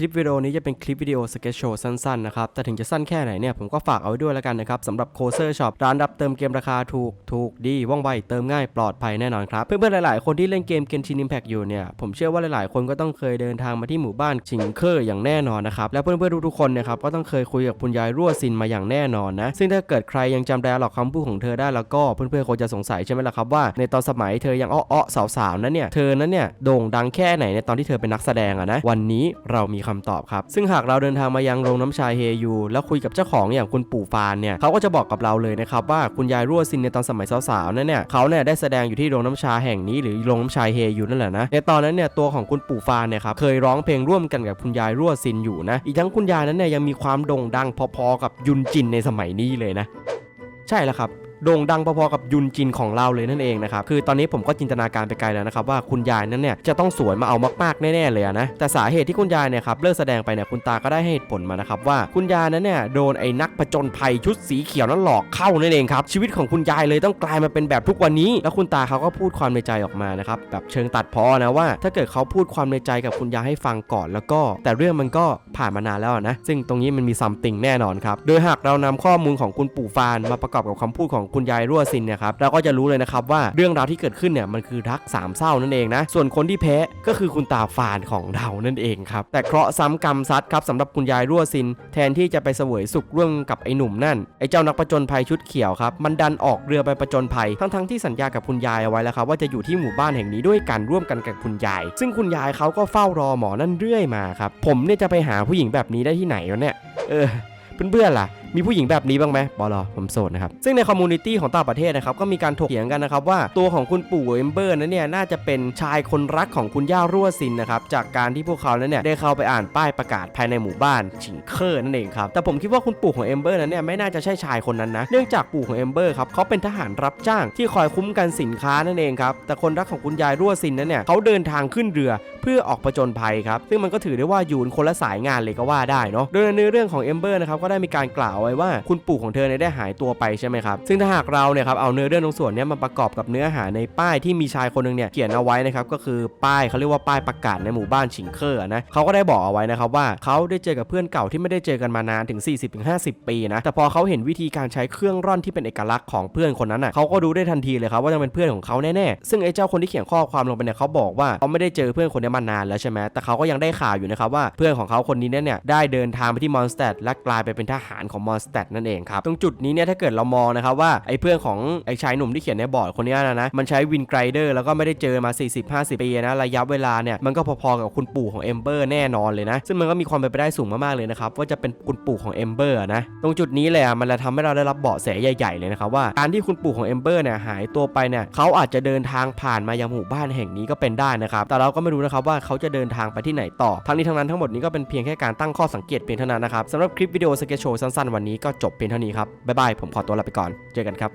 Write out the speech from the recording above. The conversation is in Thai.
คลิปวิดีโอนี้จะเป็นคลิปวิดีโอสเก็ตโชว์สั้นๆนะครับ แต่ถึงจะสั้นแค่ไหนเนี่ยผมก็ฝากเอาไว้ด้วยแล้วกันนะครับสำหรับโคเซอร์ช็อปร้านรับเติมเกมราคาถูก ถูกดี ว่องไว เติมง่ายปลอดภัยแน่นอนครับ เพื่อนๆ หลายๆ คนที่เล่นเกมเกนชิน Impact อยู่เนี่ย ผมเชื่อว่าหลายๆ คนก็ต้องเคยเดินทางมาที่หมู่บ้านชิงเคอร์อย่างแน่นอนนะครับ และเพื่อนๆ ทุกๆคนเนี่ยครับก็ต้องเคยคุยกับคุณยายรั่วซินมาอย่างแน่นอนนะ ซึ่งถ้าเกิดใครยังจำไดอะล็อกคำพูดของเธอได้แล้วก็เพื่อนๆ คงจะสงสัยใช่ไหมล่ะครับว่าในตอนสมัยเธอยังอ้อๆสาวๆนั้นเนี่ยเธอนั้นเนี่ยโด่งดังแค่ไหนในตอนที่เธอเป็นนักแสดงอะนะวันนี้เรามีคำตอบครับ ซึ่งหากเราเดินทางมายังโรงน้ำชาเฮยู แล้วคุยกับเจ้าของอย่างคุณปู่ฟานเนี่ยเขาก็จะบอกกับเราเลยนะครับว่าคุณยายรั่วซินในตอนสมัยสาวๆนั้นเนี่ยเขาเนี่ยได้แสดงอยู่ที่โรงน้ำชาแห่งนี้หรือโรงน้ำชาเฮยูนั่นแหละนะในตอนนั้นเนี่ยตัวของคุณปู่ฟานเนี่ยครับเคยร้องเพลงร่วมกันกับคุณยายรั่วซินอยู่นะอีกทั้งคุณยายนั้นเนี่ยยังมีความโด่งดังพอๆกับยุนจินในสมัยนี้เลยนะใช่แล้วครับ โด่งดังพอๆกับยุนจินของเราเลยนั่นเองนะครับคือตอนนี้ผมก็จินตนาการไปไกลแล้วนะครับว่าคุณยายนั้นเนี่ยจะต้องสวยมาเอามากๆแน่ๆเลยนะแต่สาเหตุที่คุณยายเนี่ยครับเลิกแสดงไปเนี่ยคุณตาก็ได้ให้เหตุผลมานะครับว่าคุณยายนั้นเนี่ยโดนไอ้นักผจญภัยชุดสีเขียวนั้นหลอกเข้านั่นเองครับชีวิตของคุณยายเลยต้องกลายมาเป็นแบบทุกวันนี้ แล้วคุณตาเขาก็พูดความในใจออกมานะครับแบบเชิงตัดพ้อนะว่า ถ้าเกิดเขาพูดความในใจกับคุณยายให้ฟังก่อนแล้วก็ แต่เรื่องมันก็ผ่านมานานแล้วนะซึ่งตรงนี้มันมีซัมติงแน่นอนครับโดยหากเรานำข้อมูลของคุณปู่ฟานมาประกอบกับคำพูดของคุณยายรั่วซินเนี่ยครับเราก็จะรู้เลยนะครับว่าเรื่องราวที่เกิดขึ้นเนี่ยมันคือรักสามเศร้านั่นเองนะส่วนคนที่แพ้ก็คือคุณตาฟานของเรานั่นเองครับแต่เคราะห์ซ้ำกรรมซัดครับสำหรับคุณยายรั่วซิน แทนที่จะไปเสวยสุขร่วมกับไอ้หนุ่มนั่นไอ้เจ้านักประจนภัยชุดเขียวครับมันดันออกเรือไปประจนภัยทั้งๆที่สัญญากับคุณยายเอาไว้แล้วครับว่าจะอยู่ที่หมู่บ้านแห่งนี้ด้วยกันร่วมกันกับคุณยาย ซึ่งคุณยายเขาก็เฝ้ารอหมอนั่นเรื่อยมาครับผมเนี่ยจะไปหาผู้หญิงแบบนี้ได้ที่ไหนวะเนี่ยเออเพื่อนๆล่ะ มีผู้หญิงแบบนี้บ้างไหมบอลอผมโสดนะครับ ซึ่งในคอมมูนิตี้ของต่างประเทศนะครับ ก็มีการถกเถียงกันนะครับว่าตัวของคุณปู่เอมเบอร์นั้นเนี่ย น่าจะเป็นชายคนรักของคุณย่ารั่วซินนะครับ จากการที่พวกเขานั้นเนี่ย ได้เข้าไปอ่านป้ายประกาศภายในหมู่บ้านชิงเคอร์นั่นเองครับ แต่ผมคิดว่าคุณปู่ของเอมเบอร์นั้นเนี่ย ไม่น่าจะใช่ชายคนนั้นนะ เนื่องจากปู่ของเอมเบอร์ครับเขาเป็นทหารรับจ้างที่คอยคุ้มกันสินค้านั่นเองครับ แต่คนรักของคุณยายรั่วซินนั้นเนี่ยเขาเดินทางขึ้นเรือเพื่อออกประจนภัยครับซึ่งมันก็ถือได้ว่าอยู่คนละสายงานเลยก็ว่าได้เนาะโดยในเรื่องของเอมเบอร์นะครับก็ได้มีการกล่าวไว้ว่าคุณปู่ของเธอเนี่ยได้หายตัวไปใช่ไหมครับซึ่งถ้าหากเราเนี่ยครับเอาเนื้อเรื่องตรงส่วนเนี้ยมาประกอบกับเนื้อหาในป้ายที่มีชายคนหนึ่งเนี่ยเขียนเอาไว้นะครับก็คือป้ายเขาเรียกว่าป้ายประกาศในหมู่บ้านชิงเคอร์นะเขาก็ได้บอกเอาไว้นะครับว่าเขาได้เจอกับเพื่อนเก่าที่ไม่ได้เจอกันมานานถึง 40-50 ปีนะแต่พอเขาเห็นวิธีการใช้เครื่องร่อนที่เป็นเอกลักษณ์ของเพื่อนคนนั้นอะเขาก็รู้ได้ทันทีเลยครับว่าจะเป็นเพื่อนของเขาแน่ๆซึ่งไอ้เจ้าคนที่เขียนข้อความลงไปเนี่ยเขาบอกว่าเขาไม่ได้เจอเพื่อนคนนี้มานานแล้วใช่ไหมแต่เขาก็ยังได้ข่าวอยู่นะครับว่าเพื่อนของเขาคนนี้เนี่ยได้เดินทางไปที่มอนสเตดและกลายไปเป็นทหารของมอนสเตดนั่นเองครับ ตรงจุดนี้เนี่ยถ้าเกิดเรามองนะครับว่าไอ้เพื่อนของไอ้ชายหนุ่มที่เขียนในบอร์ดคนนี้นะนะมันใช้วินไกรเดอร์แล้วก็ไม่ได้เจอมา 40-50 ปีนะระยะเวลาเนี่ยมันก็พอๆกับคุณปู่ของเอมเบอร์แน่นอนเลยนะ ซึ่งมันก็มีความเป็นไปได้สูงมากๆเลยนะครับว่าจะเป็นคุณปู่ของเอมเบอร์นะตรงจุดนี้เลยอะมันเลยทำให้เราได้รับเบาะแสใหญ่ ๆเลยนะครับว่าการที่คุณปู่ของเอมเบอร์เนี่ยหายตัวไปเนี่ยเขาอาจจะเดินทางผ่านมายังหมู่บ้านแห่งนี้ก็เป็นได้นะครับแต่เราก็ไม่รู้นะครับว่าเขาจะเดินทางไปที่ไหนต่อทั้งนี้ทั้งนั้นทั้งหมดนี้ก็เป็นเพียงแค่การตั้งข้อสังเกตเพียงเท่านั้นนะครับสำหรับคลิปวิดีโอสเก็ตโชว์สั้นๆวันนี้ก็จบเพียงเท่านี้ครับบ๊ายบายผมขอตัวลาไปก่อนเจอกันครับ